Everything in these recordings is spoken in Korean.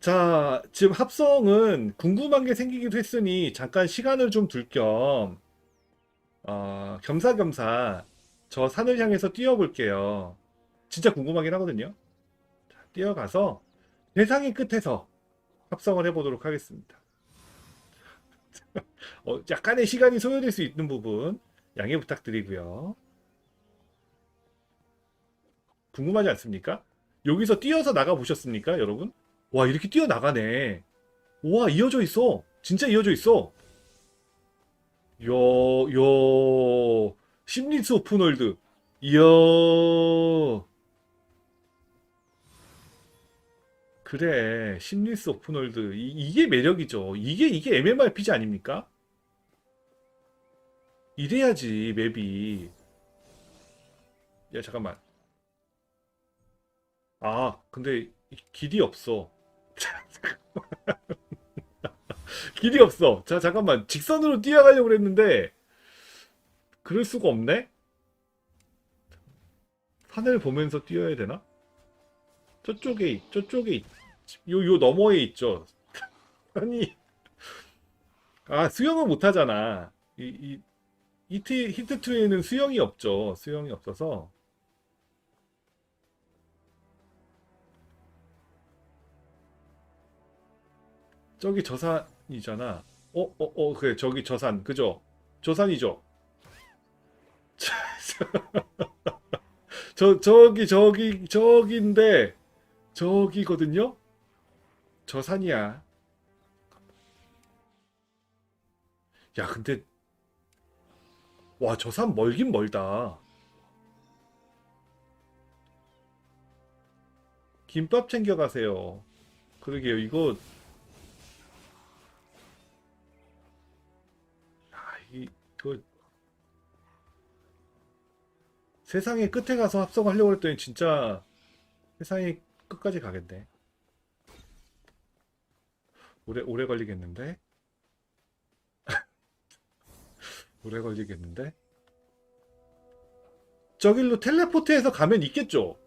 자, 지금 합성은 궁금한 게 생기기도 했으니 잠깐 시간을 좀 둘 겸, 어, 겸사겸사 저 산을 향해서 뛰어볼게요. 진짜 궁금하긴 하거든요. 자, 뛰어가서 대상의 끝에서 합성을 해보도록 하겠습니다. 어, 약간의 시간이 소요될 수 있는 부분 양해 부탁드리고요. 궁금하지 않습니까? 여기서 뛰어서 나가 보셨습니까, 여러분? 와, 이렇게 뛰어 나가네. 와, 이어져 있어. 진짜 이어져 있어. 요, 요, 심리스 오픈월드. 이야. 그래, 심리스 오픈월드. 이, 이게 매력이죠. 이게, 이게 MMORPG 아닙니까? 이래야지, 맵이. 야, 잠깐만. 아, 근데 길이 없어. 길이 없어. 자, 잠깐만. 직선으로 뛰어가려고 그랬는데, 그럴 수가 없네? 산을 보면서 뛰어야 되나? 저쪽에, 있- 저쪽에, 있- 요, 요 너머에 있죠. 아니, 아, 수영은 못 하잖아. 이, 이, 히트, 히트2에는 수영이 없죠. 수영이 없어서. 저기 저산이잖아. 어, 어, 어, 그래. 저기 저산. 그죠? 저산이죠? 저, 저기, 저기, 저기인데, 저기거든요? 저산이야. 야, 근데, 와, 저 산 멀긴 멀다. 김밥 챙겨가세요. 그러게요. 이거, 세상의 끝에 가서 합성하려고 했더니 진짜 세상의 끝까지 가겠네. 오래, 오래 걸리겠는데? 오래 걸리겠는데? 저길로 텔레포트해서 가면 있겠죠?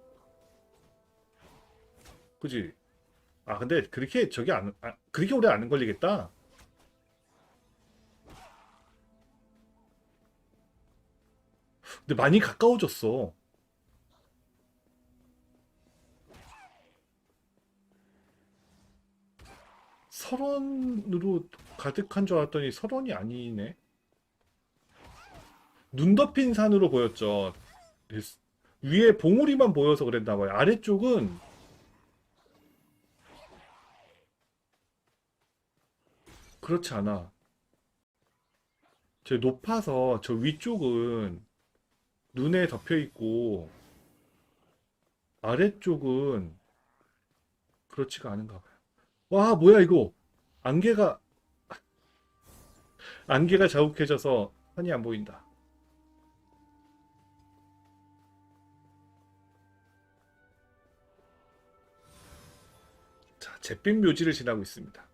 그지? 아, 근데 그렇게 저기 안, 아, 그렇게 오래 안 걸리겠다. 근데 많이 가까워졌어. 설원으로 가득한 줄 알았더니 설원이 아니네. 눈 덮인 산으로 보였죠. 위에 봉우리만 보여서 그랬나 봐요. 아래쪽은 그렇지 않아. 저 높아서 저 위쪽은 눈에 덮여 있고 아래쪽은 그렇지가 않은가 봐요. 와, 뭐야 이거? 안개가 안개가 자욱해져서 산이 안 보인다. 자, 잿빛 묘지를 지나고 있습니다.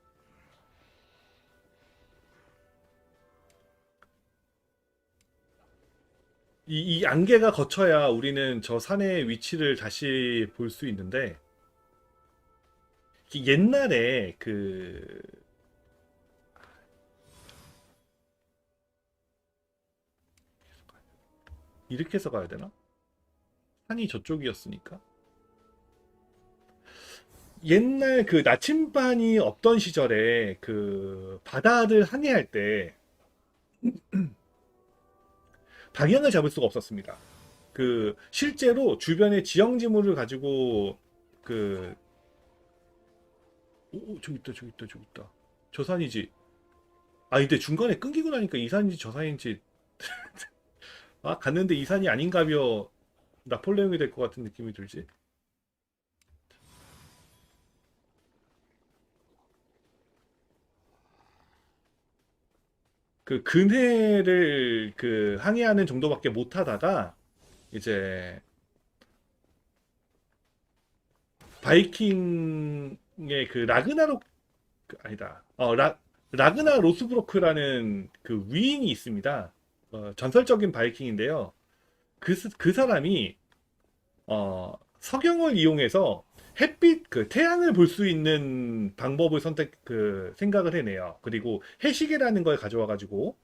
이, 이 안개가 거쳐야 우리는 저 산의 위치를 다시 볼 수 있는데, 이 옛날에 그, 이렇게 해서 가야 되나? 산이 저쪽이었으니까. 옛날 그 나침반이 없던 시절에 그 바다를 항해할 때 방향을 잡을 수가 없었습니다. 그 실제로 주변에 지형 지물을 가지고 그 오, 오, 저기 있다, 저기 있다, 저기 있다. 저 산이지. 아, 근데 중간에 끊기고 나니까 이 산인지 저 산인지 아, 갔는데 이 산이 아닌가벼 나폴레옹이 될 것 같은 느낌이 들지. 그 근해를 그 항해하는 정도밖에 못 하다가 이제 바이킹의 그 라그나록 그 아니다. 어, 라, 라그나 로스브로크라는 그 위인이 있습니다. 어, 전설적인 바이킹인데요. 그, 스- 그 사람이 어, 석영을 이용해서 햇빛 그 태양을 볼 수 있는 방법을 선택 그 생각을 해내요. 그리고 해시계라는 걸 가져와 가지고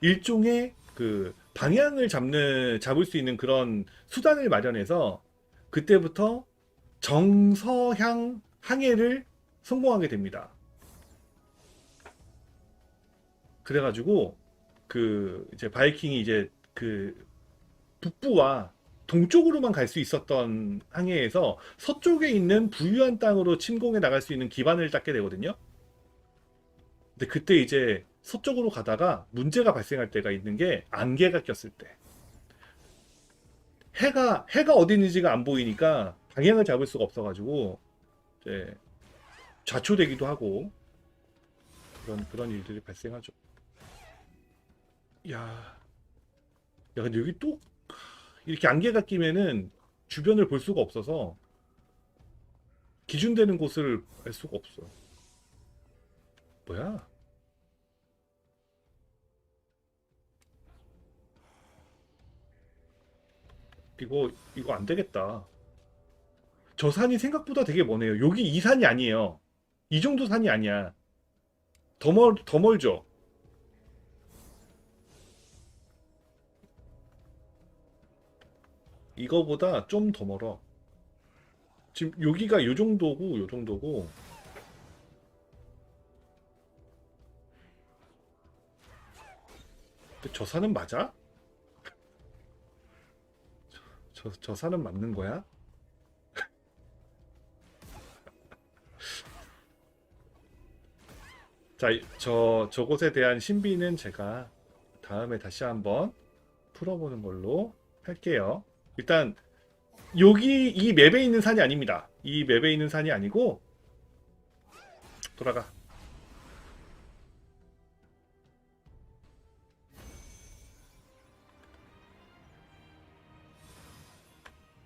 일종의 그 방향을 잡는 잡을 수 있는 그런 수단을 마련해서 그때부터 정서향 항해를 성공하게 됩니다. 그래가지고 그 이제 바이킹이 이제 그 북부와 동쪽으로만 갈 수 있었던 항해에서 서쪽에 있는 부유한 땅으로 침공해 나갈 수 있는 기반을 닦게 되거든요. 근데 그때 이제 서쪽으로 가다가 문제가 발생할 때가 있는 게 안개가 꼈을 때. 해가 해가 어디 있는지가 안 보이니까 방향을 잡을 수가 없어가지고 이제 좌초되기도 하고 그런 그런 일들이 발생하죠. 야, 야 근데 여기 또 이렇게 안개가 끼면은 주변을 볼 수가 없어서 기준되는 곳을 알 수가 없어. 뭐야? 이거 이거 안 되겠다. 저 산이 생각보다 되게 머네요. 여기 이 산이 아니에요. 이 정도 산이 아니야. 더 멀, 더 멀죠? 이거보다 좀 더 멀어. 지금 여기가 요 정도고, 요 정도고. 저 산은 맞아? 저, 저 산은 맞는 거야? 자, 이- 저, 저곳에 대한 신비는 제가 다음에 다시 한번 풀어보는 걸로 할게요. 일단, 여기, 이 맵에 있는 산이 아닙니다. 이 맵에 있는 산이 아니고, 돌아가.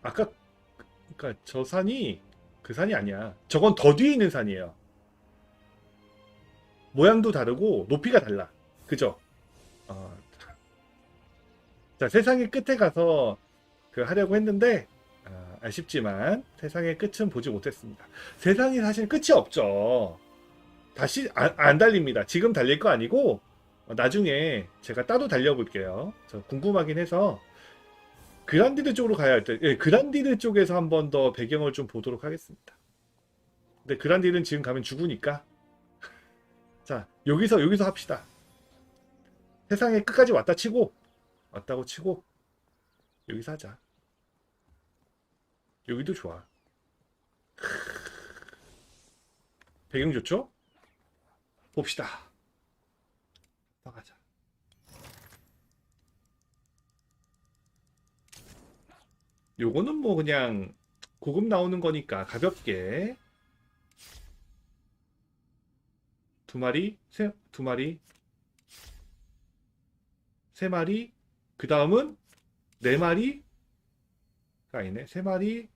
아까, 그니까 저 산이 그 산이 아니야. 저건 더 뒤에 있는 산이에요. 모양도 다르고 높이가 달라. 그죠? 어. 자, 세상의 끝에 가서 그 하려고 했는데 아, 아쉽지만 세상의 끝은 보지 못했습니다. 세상이 사실 끝이 없죠. 다시 안, 안 달립니다. 지금 달릴 거 아니고 어, 나중에 제가 따로 달려볼게요. 저 궁금하긴 해서 그란디르 쪽으로 가야 할 때, 예, 그란디르 쪽에서 한 번 더 배경을 좀 보도록 하겠습니다. 근데 그란디르는 지금 가면 죽으니까 자, 여기서, 여기서 합시다. 세상의 끝까지 왔다 치고, 왔다고 치고, 여기서 하자. 여기도 좋아. 배경 좋죠? 봅시다. 나가자. 요거는 뭐 그냥 고급 나오는 거니까 가볍게 두 마리, 세, 두 마리, 세 마리, 그 다음은 네 마리 가 아니네. 세 마리,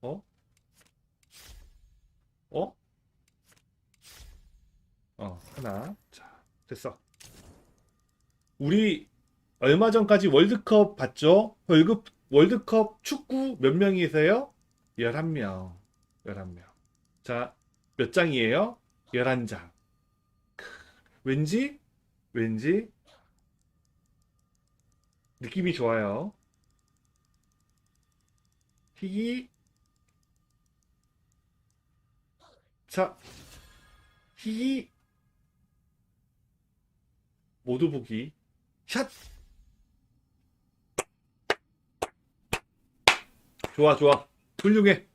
어? 어? 어, 하나. 자, 됐어. 우리 얼마 전까지 월드컵 봤죠? 월급, 월드컵 축구 몇 명이세요? 11명. 11명. 자, 몇 장이에요? 11장. 왠지, 왠지, 느낌이 좋아요. 희기. 자, 희기. 모두 보기. 샷! 좋아, 좋아. 훌륭해.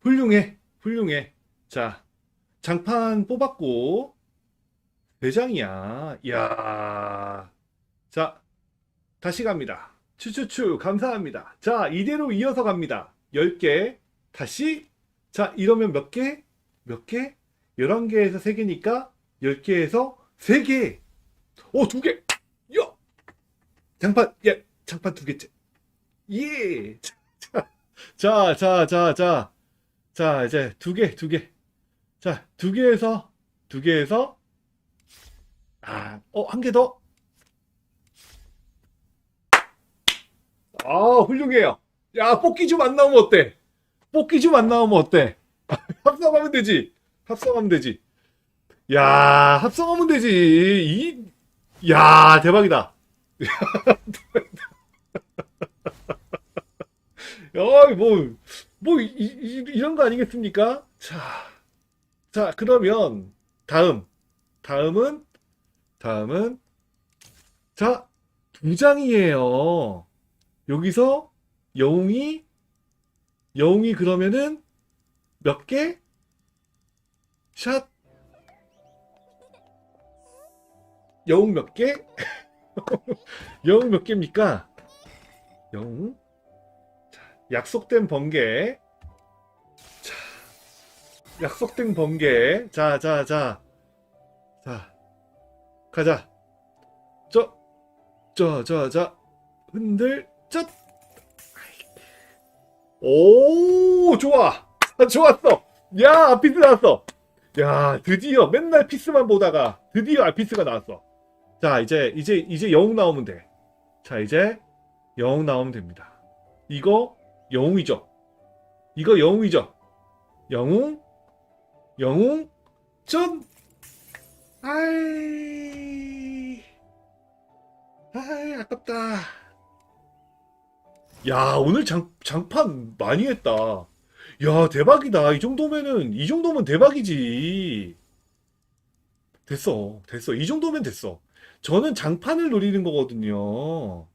훌륭해. 훌륭해. 자, 장판 뽑았고, 대장이야. 이야. 자, 다시 갑니다. 추추추, 감사합니다. 자, 이대로 이어서 갑니다. 10개. 다시. 자, 이러면 몇 개? 몇 개? 11개에서 3개니까 10개에서 3개. 오, 2개. 야! 장판, 예, 장판 두 개째. 예. 자, 자, 자, 자. 자, 이제 두 개, 두 개. 자, 두 개에서, 두 개에서, 아, 어, 한 개 더. 아, 훌륭해요. 야, 뽑기 좀 안 나오면 어때? 뽑기 좀 안 나오면 어때? 합성하면 되지. 합성하면 되지. 야, 합성하면 되지. 이, 야, 대박이다. 야, 뭐, 뭐, 이, 이, 이런 거 아니겠습니까? 자, 자, 그러면, 다음. 다음은, 다음은, 자, 두 장이에요. 여기서, 영웅이, 영웅이 그러면은, 몇 개? 샷. 영웅 몇 개? 영웅 몇 개입니까? 영웅? 자, 약속된 번개. 자, 약속된 번개. 자, 자, 자. 자, 가자. 저, 저, 저, 저. 흔들, 저. 오, 좋아. 아, 좋았어. 야, 아피스 나왔어. 야, 드디어 맨날 피스만 보다가 드디어 아피스가 나왔어. 자, 이제, 이제, 이제 영웅 나오면 돼. 자, 이제 영웅 나오면 됩니다. 이거 영웅이죠. 이거 영웅이죠. 영웅, 영웅, 전, 아이, 아이, 아깝다. 야, 오늘 장, 장판 많이 했다. 야, 대박이다. 이 정도면은, 이 정도면 대박이지. 됐어. 됐어. 이 정도면 됐어. 저는 장판을 노리는 거거든요.